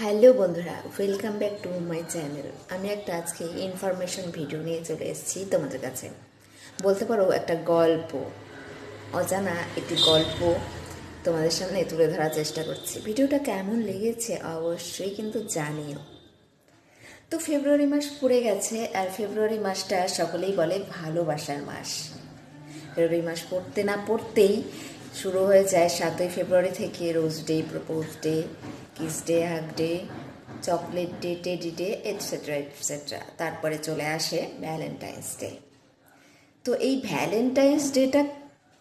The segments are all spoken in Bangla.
হ্যালো বন্ধুরা welcome back to my channel আমি একটা আজকে ইনফরমেশন ভিডিও নিয়ে চলে এসেছি তোমাদের কাছে। বলতে পারো, একটা গল্প। অজানা একটি গল্প তোমাদের সামনে তুলে ধরার চেষ্টা করছি। ভিডিওটা কেমন লেগেছে অবশ্যই কিন্তু জানিও। তো ফেব্রুয়ারি মাস পড়ে গেছে, আর ফেব্রুয়ারি মাসটা সকলেই বলে ভালোবাসার মাস। ফেব্রুয়ারি মাস পড়তে না পড়তেই শুরু হয়ে যায় সাতই ফেব্রুয়ারি থেকে rose day, propose day. Kiss day, hug day, chocolate day, teddy day etcetera etcetera তারপরে চলে আসে ভ্যালেন্টাইন্স ডে। তো এই ভ্যালেন্টাইন্স ডেটা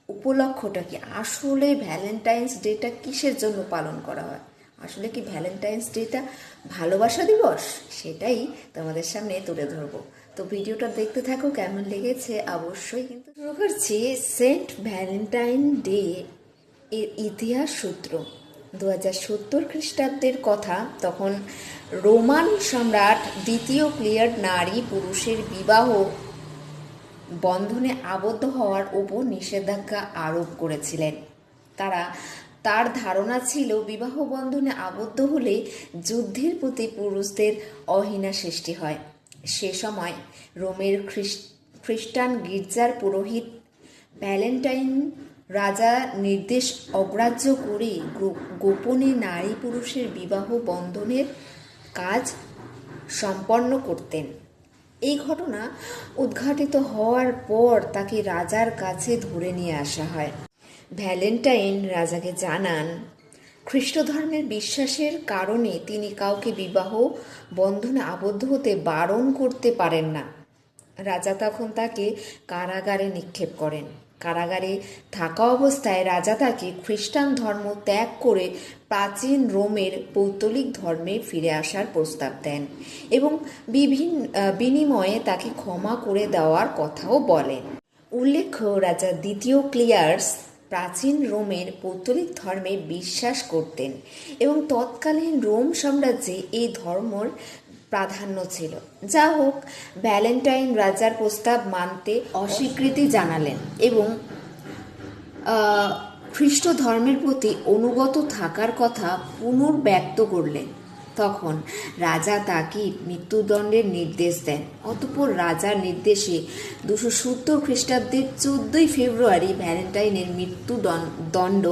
উপলক্ষটা কি? আসলে ভ্যালেন্টাইন্স ডেটা কিসের জন্য পালন করা হয়? আসলে কি ভ্যালেন্টাইন্স ডেটা ভালোবাসা দিবস? সেটাই তোমাদের সামনে তুলে ধরবো। তো ভিডিওটা দেখতে থাকো, কেমন লেগেছে? অবশ্যই কিন্তু শুরু করছি। সেন্ট ভ্যালেন্টাইন ডে এর ইতিহাস সূত্র। দু হাজার সত্তর খ্রিস্টাব্দের কথা তখন রোমান সম্রাট দ্বিতীয় ক্লিয়ার নারী পুরুষের বিবাহ বন্ধনে আবদ্ধ হওয়ার উপর নিষেধাজ্ঞা আরোপ করেছিলেন। তারা তার ধারণা ছিল বিবাহ বন্ধনে আবদ্ধ হলে যুদ্ধের প্রতি পুরুষদের অহিনা সৃষ্টি হয়। সে সময় রোমের খ্রিস- খ্রিস্টান গির্জার পুরোহিত ভ্যালেন্টাইন রাজা নির্দেশ অগ্রাহ্য করে গোপনে নারী পুরুষের বিবাহ বন্ধনের কাজ সম্পন্ন করতেন। এই ঘটনা উদ্ঘাটিত হওয়ার পর তাকে রাজার কাছে ধরে নিয়ে আসা হয়। ভ্যালেন্টাইন রাজাকে জানান খ্রিস্ট ধর্মের বিশ্বাসের কারণে তিনি কাউকে বিবাহ বন্ধনে আবদ্ধ হতে বারণ করতে পারেন না। রাজা তখন তাকে কারাগারে নিক্ষেপ করেন। কারাগারে থাকা অবস্থায় রাজা তাকে খ্রিস্টান ধর্ম ত্যাগ করে প্রাচীন রোমের পৌত্তলিক ধর্মে ফিরে আসার প্রস্তাব দেন এবং বিভিন্ন বিনিময়ে তাকে ক্ষমা করে দেওয়ার কথাও বলেন। উল্লেখ্য, রাজা দ্বিতীয় ক্লিয়ার্স প্রাচীন রোমের পৌত্তলিক ধর্মে বিশ্বাস করতেন এবং তৎকালীন রোম সাম্রাজ্যে এই ধর্মর প্রাধান্য ছিল। যা হোক, ভ্যালেন্টাইন রাজার প্রস্তাব মানতে অস্বীকৃতি জানালেন এবং খ্রিস্ট ধর্মের প্রতি অনুগত থাকার কথা পুনর্ব্যক্ত করলেন। তখন রাজা তাকে মৃত্যুদণ্ডের নির্দেশ দেন। অতঃপর রাজার নির্দেশে দুশো সত্তর খ্রিস্টাব্দের চোদ্দই ফেব্রুয়ারি ভ্যালেন্টাইনের মৃত্যুদণ্ড দণ্ড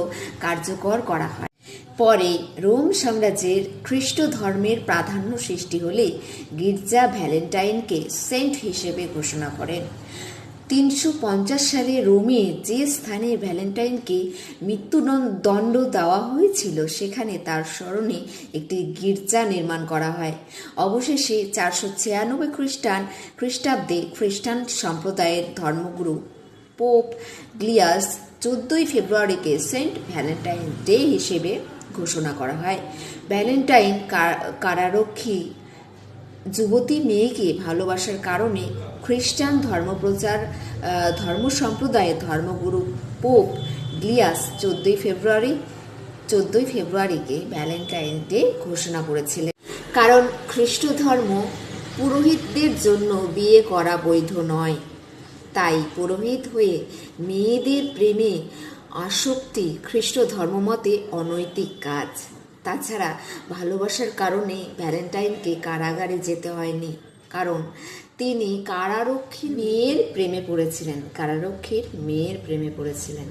কার্যকর করা হয়। পরে রোম সাম্রাজ্যের খ্রিস্ট ধর্মের প্রাধান্য সৃষ্টি হলে গির্জা ভ্যালেন্টাইনকে সেন্ট হিসেবে ঘোষণা করেন। তিনশো পঞ্চাশ সালে রোমে যে স্থানে ভ্যালেন্টাইনকে মৃত্যুদণ্ড দেওয়া হয়েছিল, সেখানে তার স্মরণে একটি গির্জা নির্মাণ করা হয়। অবশেষে চারশো ছিয়ানব্বই খ্রিস্টান, খ্রিস্টাব্দে খ্রিস্টান সম্প্রদায়ের ধর্মগুরু পোপ গ্লিয়াস চোদ্দই ফেব্রুয়ারিকে সেন্ট ভ্যালেন্টাইন ডে হিসেবে ঘোষণা করা হয়। ভ্যালেন্টাইন কারারক্ষী যুবতী মেয়েকে ভালোবাসার কারণে খ্রিস্টান ধর্মপ্রচার ধর্ম সম্প্রদায়ের ধর্মগুরু পোপ গ্লিয়াস চোদ্দোই ফেব্রুয়ারি, চোদ্দই ফেব্রুয়ারিকে ভ্যালেন্টাইন ডে ঘোষণা করেছিলেন। কারণ খ্রিস্ট ধর্ম পুরোহিতদের জন্য বিয়ে করা বৈধ নয়। তাই পুরোহিত হয়ে মেয়েদের প্রেমে আসক্তি খ্রিস্ট ধর্মমতে অনৈতিক কাজ। তাছাড়া ভালোবাসার কারণে ভ্যালেন্টাইনকে কারাগারে যেতে হয়নি, কারণ তিনি কারারক্ষী মেয়ের প্রেমে পড়েছিলেন, কারারক্ষীর মেয়ের প্রেমে পড়েছিলেন।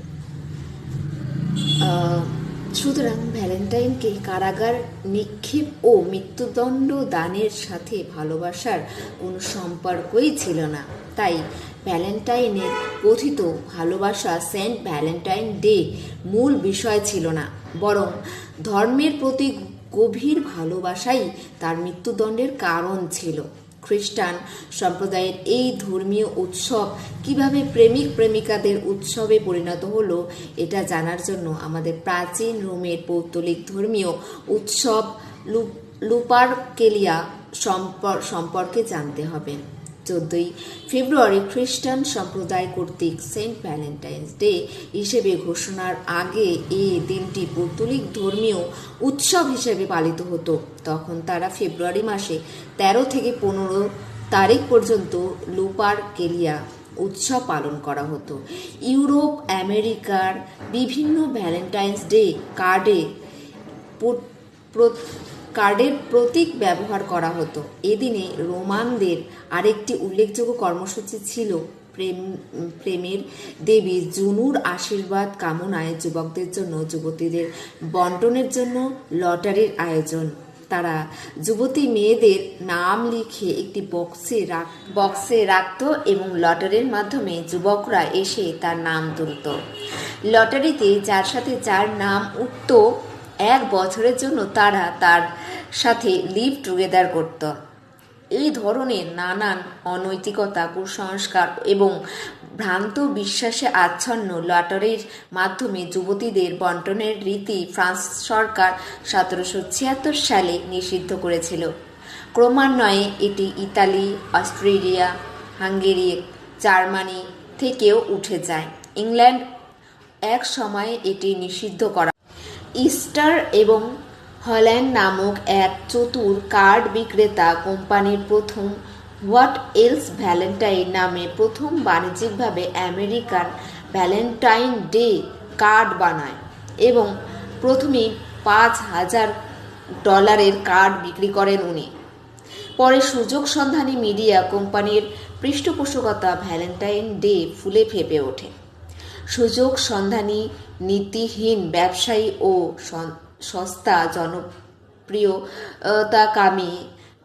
সুতরাং ভ্যালেন্টাইনকে কারাগার নিক্ষেপ ও মৃত্যুদণ্ড দানের সাথে ভালোবাসার কোনো সম্পর্কই ছিল না। তাই ভ্যালেন্টাইনের কথিত ভালোবাসা সেন্ট ভ্যালেন্টাইন ডে মূল বিষয় ছিল না, বরং ধর্মের প্রতি গভীর ভালোবাসাই তার মৃত্যুদণ্ডের কারণ ছিল। খ্রিস্টান সম্প্রদায়ের এই ধর্মীয় উৎসব কীভাবে প্রেমিক প্রেমিকাদের উৎসবে পরিণত হলো, এটা জানার জন্য আমাদের প্রাচীন রোমের পৌত্তলিক ধর্মীয় উৎসব লুপারকেলিয়া সম্পর- সম্পর্কে জানতে হবে। চোদ্দই ফেব্রুয়ারি খ্রিস্টান সম্প্রদায় কর্তৃক সেন্ট ভ্যালেন্টাইন্স ডে হিসেবে ঘোষণার আগে এ দিনটি পৌত্তলিক ধর্মীয় উৎসব হিসেবে পালিত হতো। তখন তারা ফেব্রুয়ারি মাসে তেরো থেকে পনেরো তারিখ পর্যন্ত লুপার কেলিয়া উৎসব পালন করা হতো। ইউরোপ, আমেরিকার বিভিন্ন ভ্যালেন্টাইন্স ডে কার্ডে কার্ডের প্রতীক ব্যবহার করা হতো। এদিনে রোমানদের আরেকটি উল্লেখযোগ্য কর্মসূচি ছিল প্রেম, প্রেমের দেবী জুনুর আশীর্বাদ কামনায় যুবকদের জন্য যুবতীদের বন্টনের জন্য লটারির আয়োজন। তারা যুবতী মেয়েদের নাম লিখে একটি বক্সে রাখ, বক্সে রাখত এবং লটারির মাধ্যমে যুবকরা এসে তার নাম তুলত। লটারিতে যার সাথে যার নাম উঠত এক বছরের জন্য তারা তার সাথে লিভ টুগেদার করত। এই ধরনের নানান অনৈতিকতা, কুসংস্কার এবং ভ্রান্ত বিশ্বাসে আচ্ছন্ন লটারির মাধ্যমে যুবতীদের বন্টনের রীতি ফ্রান্স সরকার সতেরোশো ছিয়াত্তর সালে নিষিদ্ধ করেছিল। ক্রমান্বয়ে এটি ইতালি, অস্ট্রেলিয়া, হাঙ্গেরি, জার্মানি থেকেও উঠে যায়। ইংল্যান্ড এক সময়ে এটি নিষিদ্ধ করা ইস্টার এবং হল্যান্ড নামক এক চতুর কার্ড বিক্রেতা কোম্পানির প্রথম হোয়াট এলস ভ্যালেন্টাইন নামে প্রথম বাণিজ্যিকভাবে আমেরিকান ভ্যালেন্টাইন ডে কার্ড বানায় এবং প্রথমেই পাঁচ হাজার ডলারের কার্ড বিক্রি করেন উনি। পরে সুযোগ সন্ধানী মিডিয়া কোম্পানির পৃষ্ঠপোষকতা ভ্যালেন্টাইন ডে ফুলে ফেপে ওঠে। সুযোগ সন্ধানী, নীতিহীন ব্যবসায়ী ও সস্তা জনপ্রিয়তাকামী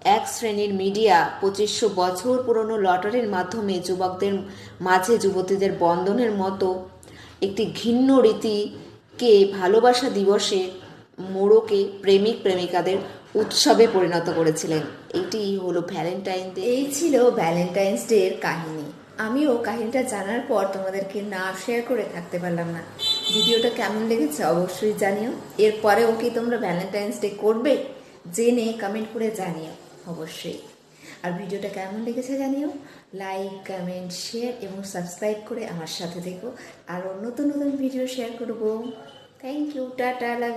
এক শ্রেণির মিডিয়া পঁচিশশো বছর পুরনো লটারির মাধ্যমে যুবকদের মাঝে যুবতীদের বন্ধনের মতো একটি ঘিন্ন রীতিকে ভালোবাসা দিবসে মোড়কে প্রেমিক প্রেমিকাদের উৎসবে পরিণত করেছিলেন। এটি হলো ভ্যালেন্টাইন ডে। এই ছিল ভ্যালেন্টাইন্স ডে এর কাহিনী। আমিও কাহিনীটা জানার পর তোমাদেরকে না শেয়ার করে থাকতে পারলাম না। ভিডিওটা কেমন লেগেছে অবশ্যই জানিও। এরপরেও কি তোমরা ভ্যালেন্টাইন্স ডে করবে? জেনে কমেন্ট করে জানিও, অবশ্যই। আর ভিডিওটা কেমন লেগেছে জানিও? লাইক কমেন্ট শেয়ার এবং সাবস্ক্রাইব করে আমার সাথে থেকো। আরও নতুন নতুন ভিডিও শেয়ার করব। Thank you tata love